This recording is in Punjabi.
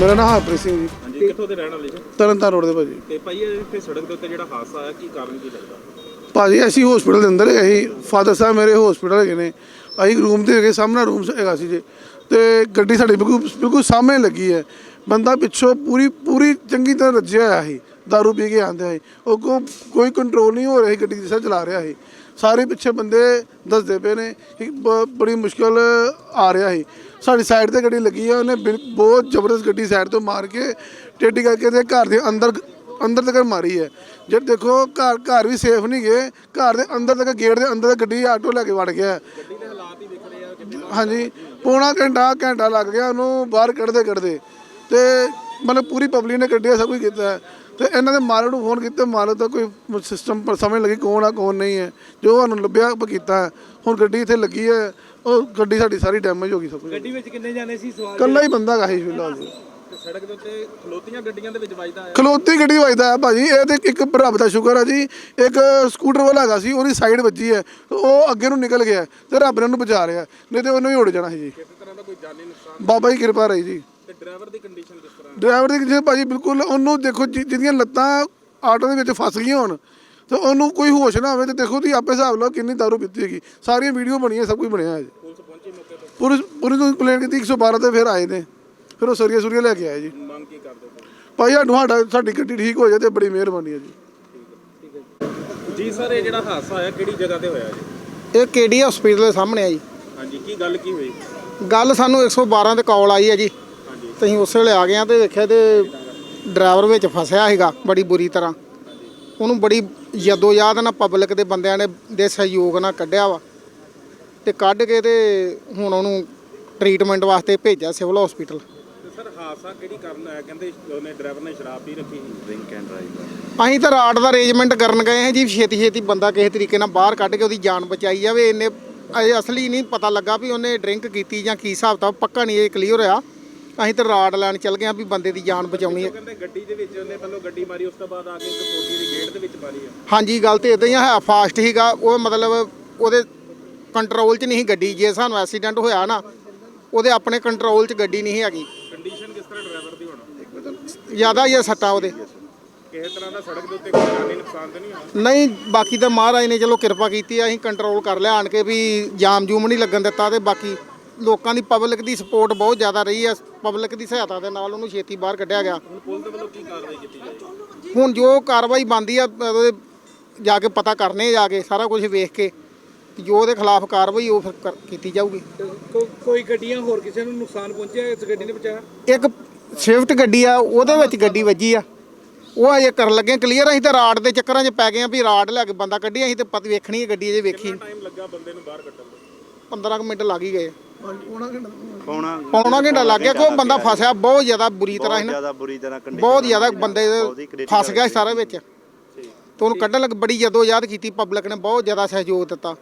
ਮੇਰਾ ਨਾਮ ਹਰਪ੍ਰੀਤ ਸਿੰਘ ਜੀ। ਹਾਂਜੀ ਕਿੱਥੋਂ ਦੇ ਰਹਿਣ ਵਾਲੇ ਜੀ? ਤਰਨਤਾਰਨ ਰੋਡ ਦੇ ਭਾਜੀ। ਤੇ ਭਾਈ ਇਹ ਇੱਥੇ ਸੜਕ ਦੇ ਉੱਤੇ ਜਿਹੜਾ ਹਾਦਸਾ ਆਇਆ ਕੀ ਕਾਰਨ ਕੀ ਲੱਗਦਾ? ਭਾਜੀ ਅਸੀਂ ਹਸਪੀਟਲ ਦੇ ਅੰਦਰ ਹੈਗੇ ਸੀ। ਫਾਦਰ ਸਾਹਿਬ ਮੇਰੇ ਹਸਪੀਟਲ ਹੈਗੇ ਨੇ। ਅਸੀਂ ਰੂਮ ਤੇ ਹੈਗੇ ਸਾਹਮਣੇ ਰੂਮ ਹੈਗਾ ਸੀ ਜੀ। ਤੇ ਗੱਡੀ ਸਾਡੀ ਬਿਲਕੁਲ ਬਿਲਕੁਲ ਸਾਹਮਣੇ ਲੱਗੀ ਹੈ। ਬੰਦਾ ਪਿੱਛੋਂ ਪੂਰੀ ਪੂਰੀ ਚੰਗੀ ਤਰ੍ਹਾਂ ਰੱਜਿਆ ਹੋਇਆ ਸੀ। दारू ਪੀ ਕੇ ਆਂਦੇ ਸੀ ਉਹ ਕੋ ਕੋਈ ਕੰਟਰੋਲ ਨਹੀਂ ਹੋ ਰਿਹਾ ਸੀ ਗੱਡੀ ਜਿਸ ਤਰ੍ਹਾਂ ਚਲਾ ਰਿਹਾ ਸੀ ਸਾਰੇ ਪਿੱਛੇ ਬੰਦੇ ਦੱਸਦੇ ਪਏ ਨੇ ਕਿ ਬ- ਬੜੀ ਮੁਸ਼ਕਲ ਆ ਰਿਹਾ ਸੀ ਸਾਡੀ ਸਾਈਡ ਤੇ ਗੱਡੀ ਲੱਗੀ ਹੈ ਉਹਨੇ ਬਿਲ- ਬਹੁਤ ਜ਼ਬਰਦਸਤ ਗੱਡੀ ਸਾਈਡ ਤੋਂ ਮਾਰ ਕੇ ਟੇਢੀ ਕਰਕੇ ਤੇ ਘਰ ਦੇ ਅੰਦਰ ਅੰਦਰ ਤੱਕ ਮਾਰੀ ਹੈ ਜੇ ਦੇਖੋ ਘਰ ਘਰ ਵੀ ਸੇਫ ਨਹੀਂ ਗਏ ਘਰ ਦੇ ਅੰਦਰ ਤੱਕ ਗੇਟ ਦੇ ਅੰਦਰ ਤੱਕ ਗੱਡੀ ਆਟੋ ਲੈ ਕੇ ਵੜ ਗਿਆ ਹੈ। ਹਾਂਜੀ ਪੌਣਾ ਘੰਟਾ ਘੰਟਾ ਲੱਗ ਗਿਆ ਉਹਨੂੰ ਬਾਹਰ ਕੱਢਦੇ ਕੱਢਦੇ ਤੇ ਮਤਲਬ ਪੂਰੀ ਪਬਲਿਕ ਨੇ ਕੱਢਿਆ ਸਭ ਕੁਝ ਕੀਤਾ। ਹੈ। ਤੇ ਇਹਨਾਂ ਦੇ ਮਾਲਕ ਨੂੰ ਫੋਨ ਕੀਤਾ ਮਾਲਕ ਦਾ ਕੋਈ ਸਿਸਟਮ ਪਰ ਸਮਝ ਲੱਗੀ ਕੌਣ ਆ ਕੌਣ ਨਹੀਂ ਹੈ। ਜੋ ਸਾਨੂੰ ਲੱਭਿਆ ਆਪਾਂ ਕੀਤਾ। ਹੈ। ਹੁਣ ਗੱਡੀ ਇੱਥੇ ਲੱਗੀ ਹੈ ਉਹ ਗੱਡੀ ਸਾਡੀ ਸਾਰੀ ਡੈਮੇਜ ਹੋ ਗਈ ਸਭ ਕੁਝ। ਗੱਡੀ ਵਿੱਚ ਕਿੰਨੇ ਜਾਣੇ ਸੀ ਸਵਾਲ ਕੱਲਾ ਹੀ ਬੰਦਾ ਗਾ ਸੀ ਫਿਲਹਾਲ। ਜੀ ਤੇ ਸੜਕ ਦੇ ਉੱਤੇ ਖਲੋਤੀਆਂ ਗੱਡੀਆਂ ਦੇ ਵਿੱਚ ਵੱਜਦਾ ਆਇਆ? ਖਲੋਤੀ ਗੱਡੀ ਵੱਜਦਾ ਹੈ ਭਾਜੀ। ਇਹ ਤੇ ਇੱਕ ਰੱਬ ਦਾ ਸ਼ੁਕਰ ਹੈ ਜੀ। ਇੱਕ ਸਕੂਟਰ ਵਾਲਾ ਹੈਗਾ ਸੀ ਉਹਦੀ ਸਾਈਡ ਵੱਜੀ ਹੈ। ਤੇ ਉਹ ਅੱਗੇ ਨੂੰ ਨਿਕਲ ਗਿਆ ਤੇ ਰੱਬ ਨੇ ਉਹਨੂੰ ਬਚਾ ਰਿਹਾ ਨਹੀਂ ਤੇ ਉਹਨੇ ਹੀ ਉੜ ਜਾਣਾ ਸੀ ਜੀ। ਕਿਸੇ ਤਰ੍ਹਾਂ ਦਾ ਕੋਈ ਜਾਨੀ ਨੁਕਸਾਨ? ਬਾਬਾ ਦੀ ਕਿਰਪਾ ਰਹੀ ਜੀ। ਤੇ ਡਰਾਈਵਰ ਦੀ ਕੰਡੀਸ਼ਨ ਕਿਸ ਤਰ੍ਹਾਂ ਡਰਾਈਵਰ ਦੀ ਕਿਸੇ ਭਾਜੀ ਬਿਲਕੁਲ ਉਹਨੂੰ ਦੇਖੋ ਜਿ- ਜਿਹਦੀਆਂ ਲੱਤਾਂ ਆਟੋ ਦੇ ਵਿੱਚ ਫਸ ਗਈਆਂ ਹੋਣ ਤੇ ਉਹਨੂੰ ਕੋਈ ਹੋਸ਼ ਨਾ ਹੋਵੇ ਤੇ ਦੇਖੋ ਤੁਸੀਂ ਆਪੇ ਹਿਸਾਬ ਲਾਓ ਕਿੰਨੀ ਦਾਰੂ ਪੀਤੀ ਹੈਗੀ। ਸਾਰੀਆਂ ਵੀਡੀਓ ਬਣੀਆਂ ਸਭ ਕੁਝ ਬਣਿਆ ਹੈ ਜੀ ਪੁਲਿਸ ਪਹੁੰਚੀ ਮੌਕੇ ਤੇ? ਪੁਲਿਸ ਪੁਲਿਸ ਨੂੰ ਕੰਪਲੇਂਟ ਕੀਤੀ 112 ਤੇ ਫਿਰ ਆਏ ਨੇ। ਫਿਰ ਉਹ ਸਰੀਆ ਸੁਰੀਆ ਲੈ ਕੇ ਆਏ ਜੀ। ਮੰਗ ਕੀ ਕਰਦੇ ਹੋ ਭਾਈ ਸਾਨੂੰ ਸਾਡਾ ਸਾਡੀ ਗੱਡੀ ਠੀਕ ਹੋ ਜਾਏ ਤੇ ਬੜੀ ਮਿਹਰਬਾਨੀ ਹੈ ਜੀ। ਜੀ ਸਰ ਇਹ ਜਿਹੜਾ ਹਾਦਸਾ ਆਇਆ ਕਿਹੜੀ ਜਗ੍ਹਾ ਤੇ ਹੋਇਆ ਜੀ? ਇਹ ਕੇਡੀ ਹਸਪੀਟਲ ਦੇ ਸਾਹਮਣੇ ਆ ਜੀ। ਹਾਂਜੀ ਕੀ ਗੱਲ ਕੀ ਹੋਈ? ਗੱਲ ਸਾਨੂੰ 112 ਤੇ ਕਾਲ ਆਈ ਹੈ ਜੀ। ਤੇ ਅਸੀਂ ਉਸੇ ਵੇਲੇ ਆ ਗਏ ਆ ਤੇ ਵੇਖਿਆ ਤੇ ਡਰਾਈਵਰ ਵਿੱਚ ਫਸਿਆ ਹੈਗਾ ਬੜੀ ਬੁਰੀ ਤਰ੍ਹਾਂ। ਉਹਨੂੰ ਬੜੀ ਯਦੋ ਯਾਦ ਨਾਲ ਪਬਲਿਕ ਦੇ ਬੰਦਿਆਂ ਨੇ ਦੇ ਸਹਿਯੋਗ ਨਾਲ ਕੱਢਿਆ ਵਾ ਤੇ ਕੱਢ ਕੇ ਤੇ ਹੁਣ ਉਹਨੂੰ ਟ੍ਰੀਟਮੈਂਟ ਵਾਸਤੇ ਭੇਜਿਆ ਸਿਵਲ ਹਸਪੀਟਲ ਤੇ ਸਰ ਹਾਦਸਾ ਕਿਹੜੀ ਕਾਰਨ ਆਇਆ ਕਹਿੰਦੇ ਉਹਨੇ ਡਰਾਈਵਰ ਨੇ ਸ਼ਰਾਬ ਪੀ ਰੱਖੀ ਸੀ। ਡਰਿੰਕ ਐਂਡ ਡਰਾਈਵ ਅਸੀਂ ਤਾਂ ਰਾਡ ਦਾ ਅਰੇਂਜਮੈਂਟ ਕਰਨ ਗਏ ਹਾਂ ਜੀ ਛੇਤੀ ਛੇਤੀ ਬੰਦਾ ਕਿਸੇ ਤਰੀਕੇ ਨਾਲ ਬਾਹਰ ਕੱਢ ਕੇ ਉਹਦੀ ਜਾਨ ਬਚਾਈ ਜਾਵੇ। ਇਹਨੇ ਅਸਲੀ ਨਹੀਂ ਪਤਾ ਲੱਗਾ ਵੀ ਉਹਨੇ ਡਰਿੰਕ ਕੀਤੀ ਜਾਂ ਕੀ ਹਿਸਾਬ ਤਾਂ ਪੱਕਾ ਨਹੀਂ ਇਹ ਕਲੀਅਰ ਹੋਇਆ। ਅਸੀਂ ਤਾਂ ਰਾਡ ਲੈਣ ਚੱਲ ਗਏ ਹਾਂ ਵੀ ਬੰਦੇ ਦੀ ਜਾਨ ਬਚਾਉਣੀ ਹੈ। ਕਹਿੰਦੇ ਗੱਡੀ ਦੇ ਵਿੱਚ ਉਹਨੇ ਪਹਿਲਾਂ ਗੱਡੀ ਮਾਰੀ ਉਸ ਤੋਂ ਬਾਅਦ ਆ ਕੇ ਇੱਕ ਕੋਠੀ ਦੀ ਗੇਟ ਦੇ ਵਿੱਚ ਮਾਰੀ ਆ। ਹਾਂਜੀ ਗੱਲ ਤੇ ਇਦਾਂ ਹੀ ਆ, ਹੈ ਫਾਸਟ ਹੀਗਾ ਉਹ ਮਤਲਬ ਉਹਦੇ ਕੰਟਰੋਲ 'ਚ ਨਹੀਂ ਸੀ ਗੱਡੀ ਜੇ ਸਾਨੂੰ ਐਕਸੀਡੈਂਟ ਹੋਇਆ ਨਾ ਉਹਦੇ ਆਪਣੇ ਕੰਟਰੋਲ 'ਚ ਗੱਡੀ ਨਹੀਂ ਸੀ ਹੈਗੀ। ਕੰਡੀਸ਼ਨ ਕਿਸ ਤਰ੍ਹਾਂ ਡਰਾਈਵਰ ਦੀ ਹੋਣਾ? ਜ਼ਿਆਦਾ ਹੀ ਆ ਸੱਟਾਂ ਉਹਦੇ। ਕਿਸੇ ਤਰ੍ਹਾਂ ਦਾ ਸੜਕ ਦੇ ਉੱਤੇ ਕੋਈ ਜਾਨੀ ਨੁਕਸਾਨ ਤਾਂ ਨਹੀਂ ਹੋਇਆ? ਨਹੀਂ ਬਾਕੀ ਤਾਂ ਮਹਾਰਾਜ ਨੇ ਚਲੋ ਕਿਰਪਾ ਕੀਤੀ ਆ ਅਸੀਂ ਕੰਟਰੋਲ ਕਰ ਲਿਆ ਆਣ ਕੇ ਵੀ ਜਾਮ ਜੂਮ ਨਹੀਂ ਲੱਗਣ ਦਿੱਤਾ ਤੇ ਬਾਕੀ ਲੋਕਾਂ ਦੀ ਪਬਲਿਕ ਦੀ ਸਪੋਰਟ ਬਹੁਤ ਜ਼ਿਆਦਾ ਰਹੀ ਆ ਪਬਲਿਕ ਦੀ ਸਹਾਇਤਾ ਦੇ ਨਾਲ ਉਹਨੂੰ ਛੇਤੀ ਬਾਹਰ ਕੱਢਿਆ ਗਿਆ। ਹੁਣ ਪੁਲਿਸ ਦੇ ਵੱਲੋਂ ਕੀ ਕਾਰਵਾਈ ਕੀਤੀ ਜਾਏਗੀ ਹੁਣ ਜੋ ਕਾਰਵਾਈ ਬਣਦੀ ਆ ਉਹਦੇ ਜਾ ਕੇ ਪਤਾ ਕਰਨੇ ਜਾ ਕੇ ਸਾਰਾ ਕੁਝ ਵੇਖ ਕੇ ਜੋ ਉਹਦੇ ਖਿਲਾਫ ਕਾਰਵਾਈ ਉਹ ਫਿਰ ਕੀਤੀ ਜਾਊਗੀ। ਕੋਈ ਗੱਡੀਆਂ ਹੋਰ ਕਿਸੇ ਨੂੰ ਨੁਕਸਾਨ ਪਹੁੰਚਿਆ ਇਸ ਗੱਡੀ ਨੇ ਬਚਾਇਆ? ਇੱਕ ਸਵਿਫਟ ਗੱਡੀ ਆ ਉਹਦੇ ਵਿੱਚ ਗੱਡੀ ਵੱਜੀ ਆ। ਉਹ ਅਜੇ ਕਰਨ ਲੱਗੇ ਕਲੀਅਰ ਅਸੀਂ ਤਾਂ ਰਾਡ ਦੇ ਚੱਕਰਾਂ 'ਚ ਪੈ ਗਏ ਆ ਵੀ ਰਾਡ ਲੈ ਕੇ ਬੰਦਾ ਕੱਢੀ ਅਸੀਂ ਤੇ ਪਤ ਵੇਖਣੀ ਹੈ ਗੱਡੀ ਅਜੇ ਵੇਖੀ। ਟਾਈਮ ਲੱਗਾ ਬੰਦੇ ਨੂੰ ਬਾਹਰ ਕੱਢਣ ਨੂੰ? 15 ਕੁ ਮਿੰਟ ਲੱਗ ਹੀ ਗਏ। ਪੌਣਾ ਪੌਣਾ ਘੰਟਾ ਲੱਗ ਗਿਆ ਕੋਈ ਬੰਦਾ ਫਸਿਆ ਬਹੁਤ ਜ਼ਿਆਦਾ ਬੁਰੀ ਤਰ੍ਹਾਂ ਸੀ ਨਾ। ਜ਼ਿਆਦਾ ਬੁਰੀ ਤਰ੍ਹਾਂ ਕੰਡੀਸ਼ਨ ਬਹੁਤ ਜ਼ਿਆਦਾ ਬੰਦੇ ਬਹੁਤ ਹੀ ਫਸ ਗਿਆ ਸੀ ਸਾਰਾ ਵਿੱਚ। ਤੇ ਉਹਨੂੰ ਕੱਢਣ ਲੱਗ ਬੜੀ ਜਦੋਂ ਯਾਦ ਕੀਤੀ ਪਬਲਿਕ ਨੇ ਬਹੁਤ ਜ਼ਿਆਦਾ ਸਹਿਯੋਗ ਦਿੱਤਾ।